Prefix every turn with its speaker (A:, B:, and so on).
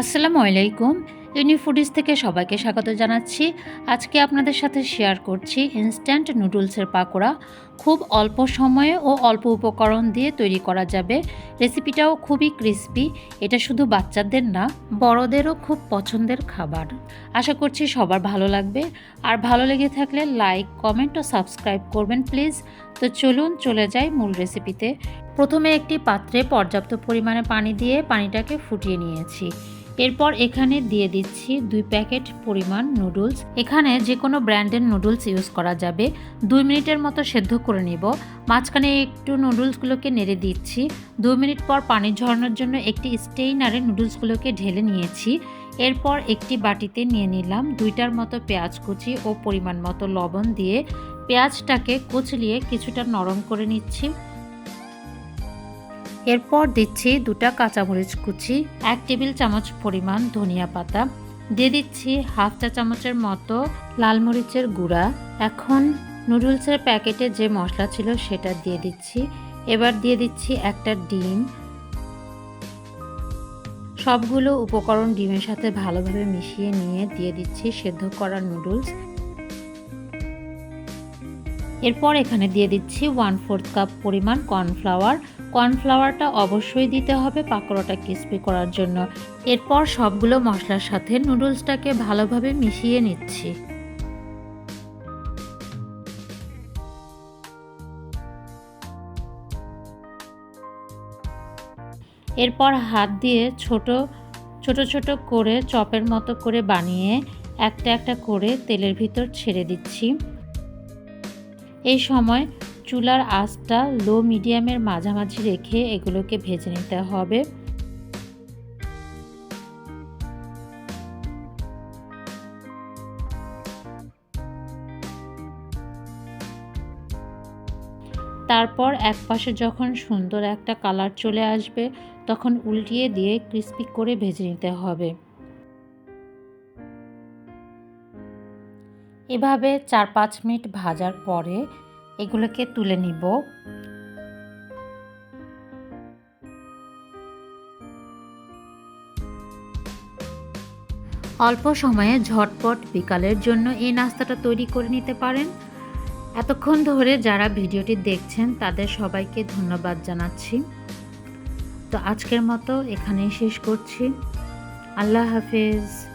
A: আসসালামু আলাইকুম। ইউনিফুডিস থেকে সবাইকে স্বাগত জানাচ্ছি। আজকে আপনাদের সাথে শেয়ার করছি ইনস্ট্যান্ট নুডলসের পাকোড়া। খুব অল্প সময়ে ও অল্প উপকরণ দিয়ে তৈরি করা যাবে। রেসিপিটাও খুবই ক্রিস্পি। এটা শুধু বাচ্চাদের না, বড়দেরও খুব পছন্দের খাবার। আশা করছি সবার ভালো লাগবে। আর ভালো লেগে থাকলে লাইক, কমেন্ট ও সাবস্ক্রাইব করবেন প্লিজ। তো চলুন চলে যাই মূল রেসিপিতে। প্রথমে একটি পাত্রে পর্যাপ্ত পরিমাণে পানি দিয়ে পানিটাকে ফুটিয়ে নিয়েছি। এরপর এখানে দিয়ে দিচ্ছি দুই প্যাকেট পরিমাণ নুডলস। এখানে যে কোনো ব্র্যান্ডের নুডলস ইউজ করা যাবে। দুই মিনিটের মতো সেদ্ধ করে নিব। মাঝখানে একটু নুডলসগুলোকে নেড়ে দিচ্ছি। দুই মিনিট পর পানি ঝরানোর জন্য একটি স্টেইনারে নুডলসগুলোকে ঢেলে নিয়েছি। এরপর একটি বাটিতে নিয়ে নিলাম দুইটার মতো পেঁয়াজ কুচি ও পরিমাণ মতো লবণ দিয়ে। পেঁয়াজটাকে কুচলিয়ে কিছুটা নরম করে নিচ্ছি। এরপর দিচ্ছি দুটা কাঁচামরিচ কুচি, এক টেবিল চামচ পরিমাণ ধনিয়া পাতা, দিয়ে দিচ্ছি হাফ চা চামচের মতো লাল মরিচের গুঁড়া। এখন নুডলসের প্যাকেটে যে মশলা ছিল সেটা দিয়ে দিচ্ছি। এবার দিয়ে দিচ্ছি একটা ডিম। সবগুলো উপকরণ ডিমের সাথে ভালোভাবে মিশিয়ে নিয়ে দিয়ে দিচ্ছি সেদ্ধ করা নুডলস। এরপর এখানে দিয়ে দিচ্ছি ওয়ান ফোর্থ কাপ পরিমাণ কর্নফ্লাওয়ার কর্নফ্লাওয়ারটা অবশ্যই দিতে হবে পাকোড়াটা ক্রিস্পি করার জন্য। এরপর সবগুলো মশলার সাথে নুডলসটাকে ভালোভাবে মিশিয়ে নিচ্ছি। এরপর হাত দিয়ে ছোট ছোট ছোট করে চপের মতো করে বানিয়ে একটা একটা করে তেলের ভিতর ছেড়ে দিচ্ছি। এই সময় চুলার আঁচটা লো মিডিয়ামের মাঝামাঝি রেখে এগুলোকে ভেজে নিতে হবে। তারপর এক পাশে যখন সুন্দর একটা কালার চলে আসবে, তখন উল্টিয়ে দিয়ে ক্রিস্পি করে ভেজে নিতে হবে। এভাবে চার পাঁচ মিনিট ভাজার পরে এগুলোকে তুলে নিব। অল্প সময়ে ঝটপট বিকালের জন্য এই নাস্তাটা তৈরি করে নিতে পারেন। এতক্ষণ ধরে যারা ভিডিওটি দেখছেন, তাদের সবাইকে ধন্যবাদ জানাচ্ছি। তো আজকের মতো এখানেই শেষ করছি। আল্লাহ হাফেজ।